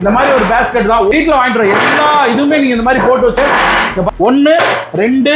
இந்த மாதிரி ஒரு பேஸ்கெட் தான். வீட்டில் வாங்கிட்டு எல்லா இதுவுமே நீங்கள் இந்த மாதிரி போட்டு வச்சு ஒன்று ரெண்டு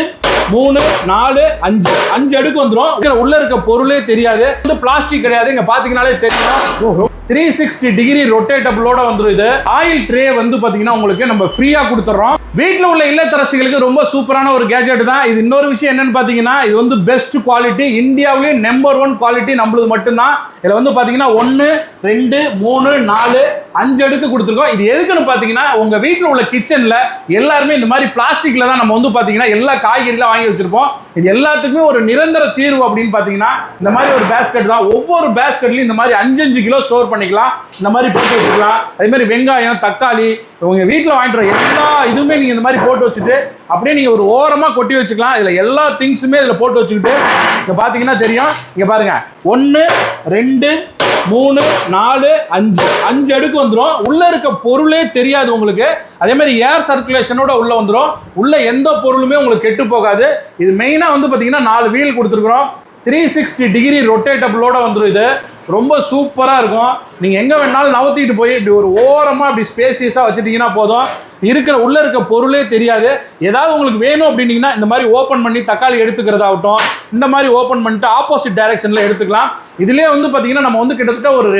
மூணு நாலு அஞ்சு. அஞ்சு அடுக்கு வந்துடும் உள்ள இருக்க பொருளே தெரியாது. வந்து பிளாஸ்டிக் கிடையாது. இங்க பாத்தீங்கன்னாலே தெரியும். த்ரீ சிக்ஸ்டி டிகிரி ரொட்டேட்டபிளோட வந்துடும் இது. ஆயில் ட்ரே வந்து பாத்தீங்கன்னா உங்களுக்கு நம்ம ஃப்ரீயா கொடுத்துறோம் வீட்டில் உள்ள இல்லத்தரசிகளுக்கு ரொம்ப சூப்பரான ஒரு கேஜெட் தான். இது இன்னொரு விஷயம் என்னன்னு பார்த்தீங்கன்னா இது வந்து பெஸ்ட் குவாலிட்டி இந்தியாவிலேயே நம்பர் ஒன் குவாலிட்டி நம்மளது மட்டும்தான். இதில் வந்து பார்த்தீங்கன்னா ஒன்று ரெண்டு மூணு நாலு அஞ்சு அடுக்கு கொடுத்துருக்கோம். இது எதுக்குன்னு பார்த்தீங்கன்னா உங்கள் வீட்டில் உள்ள கிச்சனில் எல்லாருமே இந்த மாதிரி பிளாஸ்டிக்கில் தான் நம்ம வந்து பார்த்தீங்கன்னா எல்லா காய்கறிலாம் வாங்கி வச்சுருப்போம். இது எல்லாத்துக்குமே ஒரு நிரந்தர தீர்வு அப்படின்னு பார்த்தீங்கன்னா இந்த மாதிரி ஒரு பேஸ்கெட் தான். ஒவ்வொரு பேஸ்கெட்லையும் இந்த மாதிரி அஞ்சு அஞ்சு கிலோ ஸ்டோர் பண்ணிக்கலாம். இந்த மாதிரி போட்டு வச்சுக்கலாம். அதே மாதிரி வெங்காயம் தக்காளி உங்கள் வீட்டில் வாங்கிட்டு வர எல்லா இதுவுமே நீங்கள் இந்த மாதிரி போட்டு வச்சுட்டு அப்படியே நீங்கள் ஒரு ஓரமாக கொட்டி வச்சுக்கலாம். இதில் எல்லா திங்ஸுமே இதில் போட்டு வச்சுக்கிட்டு இங்கே பார்த்தீங்கன்னா தெரியும். இங்கே பாருங்கள் ஒன்று ரெண்டு மூணு நாலு அஞ்சு. அஞ்சு அடுக்கு வந்துடும் உள்ள இருக்க பொருளே தெரியாது உங்களுக்கு. அதே மாதிரி ஏர் சர்க்குலேஷனோட உள்ள வந்துடும் உள்ள எந்த பொருளுமே உங்களுக்கு கெட்டு போகாது. இது மெயினாக வந்து பார்த்தீங்கன்னா நாலு வீல் கொடுத்துருக்குறோம். த்ரீ சிக்ஸ்டி டிகிரி ரொட்டேட்டபிளோட வந்துடும் இது. ரொம்ப சூப்பராக இருக்கும். நீங்கள் எங்கே வேணாலும் நவத்திட்டு போய் இப்படி ஒரு ஓரமாக இப்படி ஸ்பேசியஸாக வச்சுட்டிங்கன்னா போதும். இருக்கிற உள்ளே இருக்க பொருளே தெரியாது. ஏதாவது உங்களுக்கு வேணும் அப்படின்னீங்கன்னா இந்த மாதிரி ஓப்பன் பண்ணி தக்காளி எடுத்துக்கிறதாகட்டும் இந்த மாதிரி ஓப்பன் பண்ணிட்டு ஆப்போசிட் டைரக்ஷனில் எடுத்துக்கலாம். இதுலேயே வந்து பார்த்திங்கன்னா நம்ம வந்து கிட்டத்தட்ட ஒரு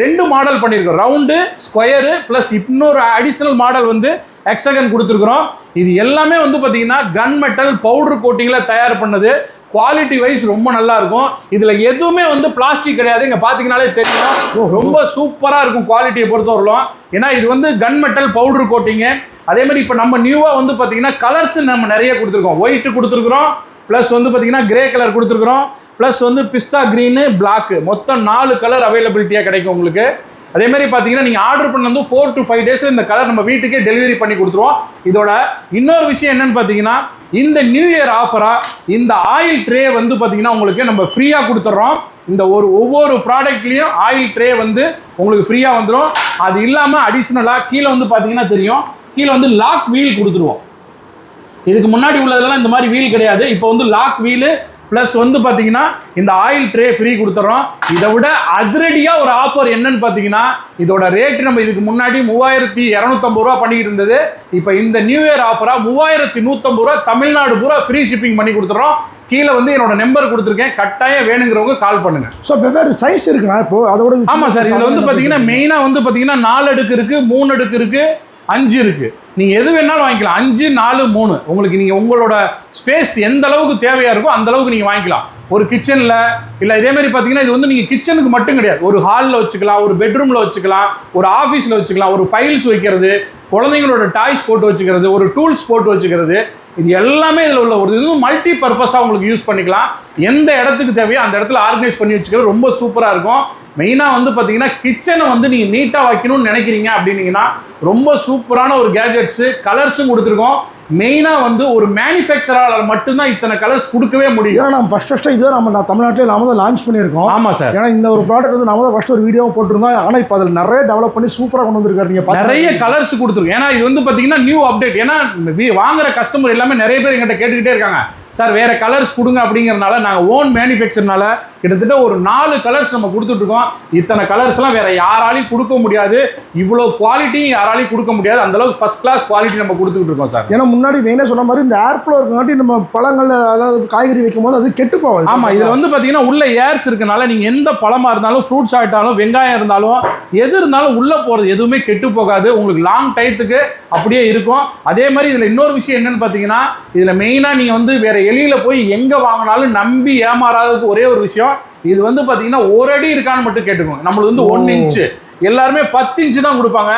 ரெண்டு மாடல் பண்ணியிருக்கோம். ரவுண்டு ஸ்கொயரு ப்ளஸ் இன்னொரு அடிஷ்னல் மாடல் வந்து எக்ஸகன் கொடுத்துருக்குறோம். இது எல்லாமே வந்து பார்த்தீங்கன்னா கன் மெட்டல் பவுடர் கோட்டிங்கில் தயார் பண்ணது. குவாலிட்டி வைஸ் ரொம்ப நல்லா இருக்கும் இதில் எதுவுமே வந்து பிளாஸ்டிக் கிடையாது. இங்கே பார்த்தீங்கனாலே தெரியும். ரொம்ப சூப்பராக இருக்கும் குவாலிட்டியை பொறுத்தவரையிலும். ஏன்னா இது வந்து கன் மெட்டல் பவுடர் கோட்டிங்கு அதே மாதிரி இப்போ நம்ம நியூவாக வந்து பார்த்தீங்கன்னா கலர்ஸ் நம்ம நிறைய கொடுத்துருக்கோம். ஒயிட்டு கொடுத்துருக்குறோம். ப்ளஸ் வந்து பார்த்தீங்கன்னா கிரே கலர் கொடுத்துருக்குறோம். ப்ளஸ் வந்து பிஸ்தா க்ரீனு பிளாக்கு மொத்தம் நாலு கலர் அவைலபிலிட்டியாக கிடைக்கும் உங்களுக்கு. அதே மாதிரி பார்த்தீங்கன்னா நீங்கள் ஆர்டர் பண்ண வந்து ஃபோர் டு ஃபைவ் டேஸில் இந்த கலர் நம்ம வீட்டுக்கே டெலிவரி பண்ணி கொடுத்துருவோம். இதோட இன்னொரு விஷயம் என்னன்னு பார்த்தீங்கன்னா இந்த நியூ இயர் ஆஃபராக இந்த ஆயில் ட்ரே வந்து பார்த்தீங்கன்னா உங்களுக்கு நம்ம ஃப்ரீயாக கொடுத்துட்றோம் இந்த ஒரு ஒவ்வொரு ப்ராடக்ட்லேயும் ஆயில் ட்ரே வந்து உங்களுக்கு ஃப்ரீயாக வந்துடும் அது இல்லாமல் அடிஷ்னலாக கீழே வந்து பார்த்தீங்கன்னா தெரியும். கீழே வந்து லாக் வீல் கொடுத்துருவோம். இதுக்கு முன்னாடி உள்ளதெல்லாம் இந்த மாதிரி வீல் கிடையாது. இப்போ வந்து லாக் வீலு ப்ளஸ் வந்து பார்த்தீங்கன்னா இந்த ஆயில் ட்ரே ஃப்ரீ கொடுத்துறோம். இதை விட அதிரடியாக ஒரு ஆஃபர் என்னன்னு பார்த்தீங்கன்னா இதோட ரேட் நம்ம இதுக்கு முன்னாடி மூவாயிரத்தி இரநூத்தம்பது ரூபா பண்ணிக்கிட்டு இருந்தது. இப்போ இந்த நியூ இயர் ஆஃபராக மூவாயிரத்தி நூற்றம்பது ரூபா தமிழ்நாடு பூரா ஃப்ரீ ஷிப்பிங் பண்ணி கொடுத்துறோம். கீழே வந்து என்னோட நம்பர் கொடுத்துருக்கேன். கட்டாயம் வேணுங்கிறவங்க கால் பண்ணுங்க. ஸோ வெவ்வேறு சைஸ் இருக்குண்ணா இப்போ அதோட ஆமாம் சார் இதில் வந்து பார்த்தீங்கன்னா மெயினாக வந்து பார்த்தீங்கன்னா நாலு அடுக்கு இருக்குது மூணு அடுக்கு இருக்குது அஞ்சு இருக்குது நீங்கள் எது வேணாலும் வாங்கிக்கலாம். அஞ்சு நாலு மூணு. உங்களுக்கு நீங்கள் உங்களோட ஸ்பேஸ் எந்த அளவுக்கு தேவையாக இருக்கோ அந்த அளவுக்கு நீங்கள் வாங்கிக்கலாம். ஒரு கிச்சனில் இல்லை இதே மாதிரி பார்த்தீங்கன்னா இது வந்து நீங்கள் கிச்சனுக்கு மட்டும் கிடையாது. ஒரு ஹாலில் வச்சுக்கலாம் ஒரு பெட்ரூமில் வச்சுக்கலாம் ஒரு ஆஃபீஸில் வச்சுக்கலாம் ஒரு ஃபைல்ஸ் வைக்கிறது குழந்தைங்களோட டாய்ஸ் போட்டு வச்சுக்கிறது ஒரு டூல்ஸ் போட்டு வச்சுக்கிறது இது எல்லாமே இதில் உள்ள ஒரு இது மல்டி பர்பஸாக உங்களுக்கு யூஸ் பண்ணிக்கலாம். எந்த இடத்துக்கு தேவையோ அந்த இடத்துல ஆர்கனைஸ் பண்ணி வச்சுக்கிறது ரொம்ப சூப்பராக இருக்கும். மெயினாக வந்து பார்த்தீங்கன்னா கிச்சனை வந்து நீங்கள் நீட்டாக வைக்கணும்னு நினைக்கிறீங்க அப்படின்னீங்கன்னா ரொம்ப சூப்பரான ஒரு கேஜெட்ஸு கலர்ஸும் கொடுத்துருக்கோம். மெயினாக வந்து ஒரு மேனுஃபேக்சராளர் மட்டும்தான் இத்தனை கலர்ஸ் கொடுக்கவே முடியும். ஏன்னா நம்ம ஃபஸ்ட் ஃபஸ்ட்டு இதுதான் நம்ம நான் தமிழ்நாட்டிலே நாம தான் லான்ச் பண்ணியிருக்கோம். ஆமாம் சார் ஏன்னா இந்த ஒரு ப்ராடக்ட் வந்து நம்ம தான் ஃபஸ்ட் ஒரு வீடியோ போட்டிருந்தோம். ஆனால் இப்போ அதில் நிறைய டெவலப் பண்ணி சூப்பராக கொண்டு வந்திருக்காரு. நீங்கள் நிறைய கலர்ஸ் கொடுத்துருக்கோம். ஏன்னா இது வந்து பார்த்தீங்கன்னா நியூ அப்டேட் ஏன்னா வி- வாங்குற கஸ்டமர் எல்லாமே நிறைய பேர் எங்கிட்ட கேட்டுக்கிட்டே இருக்காங்க. சார் வேற கலர்ஸ் கொடுங்க அப்படிங்கறனால நாங்கள் ஓன் மேனுஃபேக்சர்னால கிட்டத்தட்ட ஒரு நாலு கலர்ஸ் நம்ம கொடுத்துட்டு இருக்கோம் இத்தனை கலர்ஸ்லாம் வேற யாராலையும் கொடுக்க முடியாது. இவ்வளோ குவாலிட்டியும் யாராலையும் கொடுக்க முடியாது. அந்த அளவுக்கு ஃபர்ஸ்ட் கிளாஸ் குவாலிட்டி நம்ம கொடுத்துக்கிட்டு இருக்கோம் சார் ஏன்னா முன்னாடி மெயினாக சொன்ன மாதிரி இந்த ஏர் ஃப்ளோ இருக்கங்காட்டி நம்ம பழங்கள் அதாவது காய்கறி வைக்கும் போது அது கெட்டு போகாது. ஆமா இதுல வந்து பாத்தீங்கன்னா உள்ள ஏர்ஸ் இருக்கனால நீங்க எந்த பழமா இருந்தாலும் ஃப்ரூட்ஸ் ஆயிட்டாலும் வெங்காயம் இருந்தாலும் எது இருந்தாலும் உள்ள போறது எதுவுமே கெட்டு போகாது. உங்களுக்கு லாங் டயத்துக்கு அப்படியே இருக்கும். அதே மாதிரி இதுல இன்னொரு விஷயம் என்னன்னு பாத்தீங்கன்னா இதுல மெயினா நீங்க வந்து வேற எலியில போய் எங்க வாங்கினாலும் நம்பி ஏமாறாததுக்கு ஒரே ஒரு விஷயம். இது வந்து பாத்தீங்கன்னா ஒரு அடி இருக்கான்னு மட்டும் கேட்டுக்கோங்க. நம்மளுக்கு வந்து ஒன் ஓ. இன்ச்சு எல்லாருமே பத்து இன்ச்சு தான் கொடுப்பாங்க.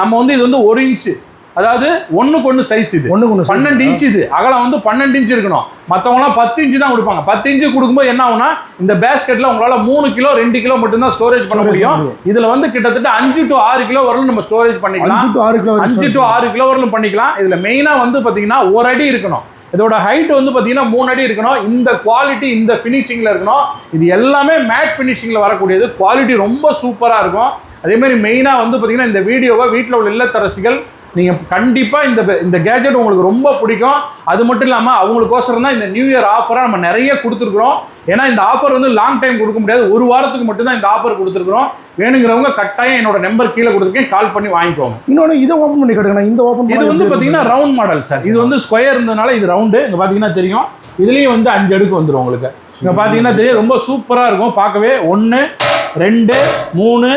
நம்ம வந்து இது வந்து ஒரு இன்ச்சு அதாவது ஒண்ணுக்கு ஒன்று சைஸ் இது. ஒன்று ஒன்று பன்னெண்டு இன்ச் இது. அகலம் வந்து பன்னெண்டு இன்ச் இருக்கணும். மற்றவங்களாம் பத்து இன்ச்சு தான் கொடுப்பாங்க. பத்து இன்ச்சு கொடுக்கும்போது என்ன ஆகும்னா இந்த பேஸ்கெட்ல உங்களால மூணு கிலோ ரெண்டு கிலோ மட்டும்தான் ஸ்டோரேஜ் பண்ண முடியும். இதுல வந்து கிட்டத்தட்ட அஞ்சு டு ஆறு கிலோ வரலும் நம்ம ஸ்டோரேஜ் பண்ணிக்கலாம். அஞ்சு டு ஆறு கிலோ அஞ்சு டு ஆறு கிலோ வரலும் பண்ணிக்கலாம். இதுல மெயினா வந்து பாத்தீங்கன்னா ஒரு அடி இருக்கணும். இதோட ஹைட் வந்து பாத்தீங்கன்னா மூணு அடி இருக்கணும். இந்த குவாலிட்டி இந்த ஃபினிஷிங்ல இருக்கணும். இது எல்லாமே மேட் ஃபினிஷிங்ல வரக்கூடியது. குவாலிட்டி ரொம்ப சூப்பரா இருக்கும். அதே மாதிரி மெயினாக வந்து பார்த்தீங்கன்னா இந்த வீடியோவை வீட்டில் உள்ள இல்லத்தரசிகள் நீங்கள் கண்டிப்பாக இந்த இந்த கேஜெட் உங்களுக்கு ரொம்ப பிடிக்கும். அது மட்டும் இல்லாமல் அவங்களுக்கோசரம் தான் இந்த நியூ இயர் ஆஃபராக நம்ம நிறைய கொடுத்துருக்குறோம். ஏன்னா இந்த ஆஃபர் வந்து லாங் டைம் கொடுக்க முடியாது. ஒரு வாரத்துக்கு மட்டும்தான் இந்த ஆஃபர் கொடுத்துருக்குறோம். வேணுங்கிறவங்க கட்டாயம் என்னோட நம்பர் கீழே கொடுத்துருக்கேன். கால் பண்ணி வாங்கிக்கோங்க. இன்னொன்று இதை ஓப்பன் பண்ணி கட்டுங்க இந்த ஓப்பன் இது வந்து பார்த்தீங்கன்னா ரவுண்ட் மாடல் சார் இது வந்து ஸ்கொயர் இருந்ததுனால இது ரவுண்டு இங்கே பார்த்தீங்கன்னா தெரியும். இதுலேயும் வந்து அஞ்சு அடுக்கு வந்துடும் உங்களுக்கு. இங்கே பார்த்தீங்கன்னா தெரியும். ரொம்ப சூப்பராக இருக்கும். பார்க்கவே ஒன்று ரெண்டு மூணு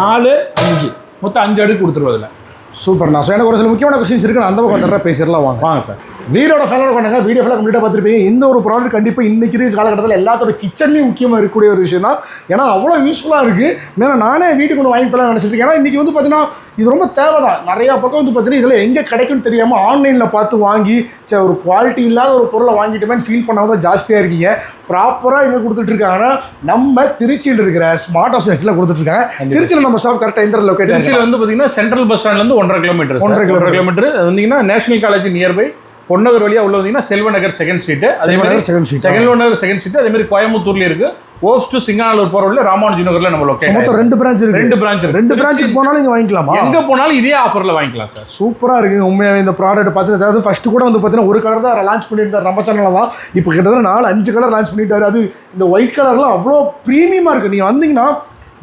நாலு அஞ்சு. மொத்தம் அஞ்சு அடுக்கு கொடுத்துருவோம் அதில். சூப்பர்ண்ணா ஸோ எனக்கு ஒரு சில முக்கியமான கொஸ்டின்ஸ் இருக்கு நான் அந்த பக்கம் தர பேசிடலாம் வாங்க. வாங்க சார். வீடியோட ஃபேனோட பண்ணுங்க வீடியோ ஃபுல்லாக கம்ப்ளீட்டாக பார்த்துருப்பீங்க. இந்த ஒரு ப்ராடக்ட் கண்டிப்பாக இன்னைக்கு இருக்க காலகட்டத்தில் எல்லாத்தோட கிச்சன்லையும் முக்கியமாக இருக்கக்கூடிய ஒரு விஷயம் தான் ஏன்னா அவ்வளோ யூஸ்ஃபுல்லாக இருக்குது ஏன்னா நானே வீட்டுக்கு ஒன்று வாங்கி போகலாம் நினச்சிட்டு ஏன்னா இன்றைக்கி வந்து பார்த்தீங்கன்னா இது ரொம்ப தேவை தான் நிறையா பக்கம் வந்து பார்த்தீங்கன்னா இதில் எங்கே கிடைக்கும்னு தெரியாமல் ஆன்லைனில் பார்த்து வாங்கி சே ஒரு குவாலிட்டி இல்லாத ஒரு பொருளை வாங்கிட்டோமே ஃபீல் பண்ணாமல் தான் ஜாஸ்தியாக இருக்கீங்க. ப்ராப்பராக எங்கே கொடுத்துட்ருக்காங்கன்னா நம்ம திருச்சியில் இருக்கிற ஸ்மார்ட் ஹவுஸ் எஃப்ல கொடுத்துட்ருக்காங்க திருச்சியில் நம்ம ஷாப் கரெக்டாக எந்த லொக்கேட் திருச்சியில் வந்து பார்த்தீங்கன்னா சென்ட்ரல் பஸ் ஸ்டாண்ட்லேருந்து ஒன்றரை கிலோமீட்டர் ஒன்றரை ஒன்றரை கிலோமீட்டர் வந்தீங்கன்னா நேஷனல் காலேஜ் நியர்பை பொன்னகர் வழியா உள்ள வந்தீங்கன்னா செல்வநகர் செகண்ட் ஸ்ட்ரீட் அதே மாதிரி second street. Second second street அதே மாதிரி கோயம்புத்தூர்ல இருக்கு. ஓப்ஸ் டு சிங்கநாளூர் போற வழியில ராமானுஜ நகர்ல நம்ம மொத்தம் லொக்கேட் ரெண்டு பிரான்ச் இருக்கு. ரெண்டு பிரான்ச் ரெண்டு பிரான்ச்சுக்கு போனாலும் இங்கே வாங்கிக்கலாமா? எங்க போனாலும் இதே ஆஃபர்ல வாங்கிக்கலாம் சார் சூப்பராக இருக்குங்க உண்மையாகவே இந்த ப்ராடக்ட் பார்த்து அதாவது ஃபஸ்ட்டு கூட வந்து பார்த்தீங்கன்னா ஒரு கலர் தான் லான்ச் பண்ணியிருந்தார் நம்ம சேனலில் தான். இப்போ கிட்டத்தட்ட நாலு அஞ்சு கலர் லான்ச் பண்ணிட்டாரு. அது இந்த ஒயிட் கலர்லாம் அவ்வளோ ப்ரீமியமாக இருக்குது நீங்கள் வந்தீங்கன்னா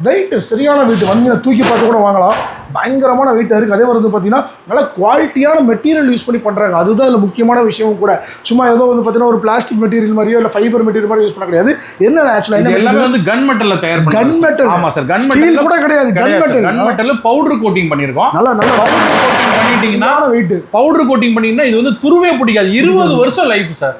வெயிட் சரியான வெயிட் வந்தீங்கன்னா தூக்கி பார்த்து கூட வாங்கலாம். பயங்கரமான வெயிட் இருக்குது அதே வந்து பார்த்தீங்கன்னா நல்ல குவாலிட்டியான மெட்டீரியல் யூஸ் பண்ணி பண்ணுறாங்க அதுதான் இதில் முக்கியமான விஷயமும் கூட. சும்மா ஏதோ வந்து பார்த்தீங்கன்னா ஒரு பிளாஸ்டிக் மெட்டீரியல் மாதிரியோ இல்லை ஃபைபர் மெட்டீரியல் மாதிரி யூஸ் பண்ண கிடையாது. என்ன ஆக்சுவலாக எல்லாமே வந்து கன் மெட்டல்ல தயார் பண்ணி கன் மெட்டல் ஆமா சார் கன் மெட்டல் கூட கிடையாது. Gun metal gun metal powder coating பண்ணிருக்கோம் நல்லா நல்லா. பவுடர் கோட்டிங் பண்ணிட்டீங்கன்னா வெயிட் பவுடர் கோட்டிங் பண்ணீங்கன்னா இது வந்து துருவே பிடிக்காது. இருபது வருஷம் லைஃப் சார்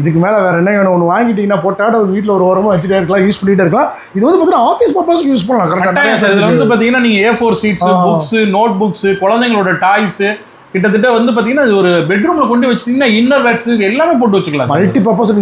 இதுக்கு மேலே வேறு என்ன வேணும்? ஒன்று வாங்கிட்டீங்கன்னா போட்டாட வீட்டில் ஒரு ஓரமாக வச்சுட்டே இருக்கலாம் யூஸ் பண்ணிட்டே இருக்கலாம். இது வந்து பார்த்தீங்கன்னா ஆஃபீஸ் பர்பஸ்க்கு யூஸ் பண்ணலாம் சார் இதுல கரெக்டாக வந்து பாத்தீங்கன்னா நீங்க A four sheets. Books note books குழந்தைங்களோட டாய்ஸ் கிட்டத்தட்ட வந்து பாத்தீங்கன்னா ஒரு பெட்ரூம்ல கொண்டு வச்சிட்டீங்கன்னா இன்னர் வேர்ட்ஸ் எல்லாமே போட்டு வச்சுக்கலாம். மல்டி பர்பஸ்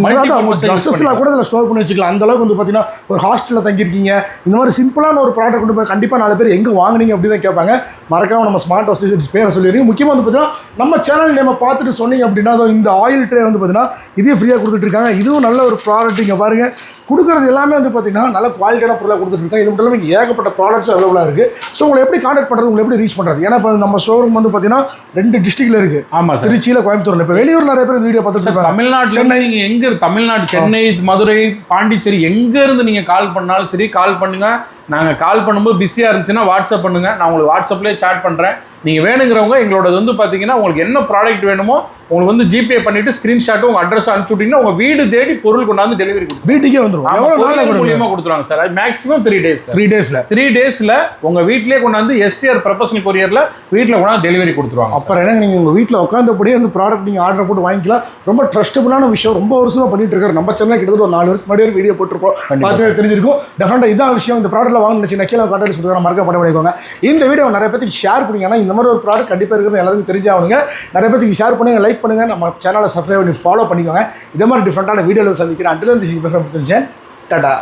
ட்ரெஸ்ஸஸ்லாம் கூட இதில் ஸ்டோர் பண்ணி வச்சுக்கலாம். அந்த அளவுக்கு வந்து பார்த்தீங்கன்னா ஒரு ஹாஸ்டலில் தங்கியிருக்கீங்க. இந்த மாதிரி சிம்பிளான ஒரு ப்ராடக்ட் கொண்டு போய் கண்டிப்பாக நாலு பேர் எங்கே வாங்குனீங்க அப்படி தான் கேட்பாங்க. மறக்காம நம்ம ஸ்மார்ட் ஹவுஸ் பேரை சொல்லிடுறீங்க. முக்கியமாக வந்து பார்த்தீங்கன்னா நம்ம சேனல் நம்ம பார்த்துட்டு சொன்னீங்க அப்படின்னா இந்த ஆயில் ட்ரே வந்து பார்த்தீங்கன்னா இதே ஃப்ரீயாக கொடுத்துட்டு இருக்காங்க. இதுவும் நல்ல ஒரு ப்ராடக்ட் இங்கே பாருங்க. கொடுக்குறது எல்லாமே வந்து பார்த்தீங்கன்னா நல்ல குவாலிட்டியான பொருளாக கொடுத்துட்டு இருக்காங்க. இது மட்டும் இல்லாமல் ஏகப்பட்ட ப்ராடக்ட்ஸ் அவைலபிளாக இருக்குது ஸோ உங்களை எப்படி கான்டாக்ட் பண்ணுறது உங்களை எப்படி ரீச் பண்ணுறது ஏன்னா இப்போ நம்ம ஷோரூம் வந்து பார்த்தீங்கன்னா ரெண்டு டிஸ்ட்ரிக்ட்ல இருக்குது ஆமா சார். திருச்சியில் கோயம்புத்தூர்ல. இப்போ வெளியூர் நிறைய பேர் வீடியோ பார்த்துட்டு தமிழ்நாட்டுல இருந்து நீங்க எங்க தமிழ்நாடு சென்னை மதுரை பாண்டிச்சேரி எங்க இருந்து நீங்க கால் பண்ணாலும் சரி கால் பண்ணுங்க. நாங்க கால் பண்ணும்போது பிஸியா இருந்துச்சுன்னா வாட்ஸ்அப் பண்ணுங்க. நான் உங்களுக்கு வாட்ஸ்அப்லயே சாட் பண்றேன். நீங்க வேணுங்கிறவங்க எங்களோடது வந்து பாத்தீங்கன்னா உங்களுக்கு என்ன ப்ராடக்ட் வேணுமோ உங்களுக்கு வந்து ஜிபே பண்ணிட்டு ஸ்கிரீன்ஷாட் உங்க அட்ரஸ் அனுப்பிச்சு விட்டீங்கன்னா உங்க வீடு தேடி பொருள் கொண்டாந்து டெலிவரி கொடுத்துருவோம். வீட்டுக்கே வந்துடும் எவ்வளோ நாளில் கொடுங்க? மூலியமா கொடுத்துருவாங்க சார். அது மேக்ஸிமம் த்ரீ டேஸ் த்ரீ டேஸில் த்ரீ டேஸ்ல உங்க வீட்லயே கொண்டாந்து எஸ்டிஆர் ப்ரொஃபஷனல் கொரியர்ல வீட்ல கொண்டாந்து டெலிவரி கொடுத்துருவாங்க என்ன நீங்கள் உங்கள் வீட்டில் உட்காந்தபடியே அந்த ப்ராடக்ட் நீங்கள் ஆர்டர் போட்டு வாங்கிக்கலாம். ரொம்ப ட்ரஸ்டபுளான விஷயம். ரொம்ப வருஷமாக பண்ணிட்டு இருக்காரு. நம்ம சேனல் கிட்டத்தட்ட ஒரு நாலு வருஷம் முன்னாடி வீடியோ போட்டிருப்போம். பார்த்து தெரிஞ்சிருக்கும். டெஃபரெண்டாக இதான் விஷயம் இந்த ப்ராடக்ட்ல வாங்கினுச்சு கீழே கான்டாக்ட் கொடுத்து மறக்க பண்ண பண்ணிக்கோங்க. இந்த வீடியோ நிறைய பேருக்கு ஷேர் பண்ணுங்க ஏன்னா இந்த மாதிரி ஒரு ப்ராடக்ட் கண்டிப்பாக இருக்கிறது எல்லாத்துக்கும் தெரிஞ்சாகணுங்க. நிறைய பேருக்கு ஷேர் பண்ணுங்க லைக் பண்ணுங்க. நம்ம சேனலை சப்ஸ்கிரைப் பண்ணி ஃபாலோ பண்ணிக்கோங்க. இதே மாதிரி டிஃப்ரெண்டான வீடியோவில் சந்திக்கிறேன். அண்டில் இந்த தெரிஞ்சேன் டாடா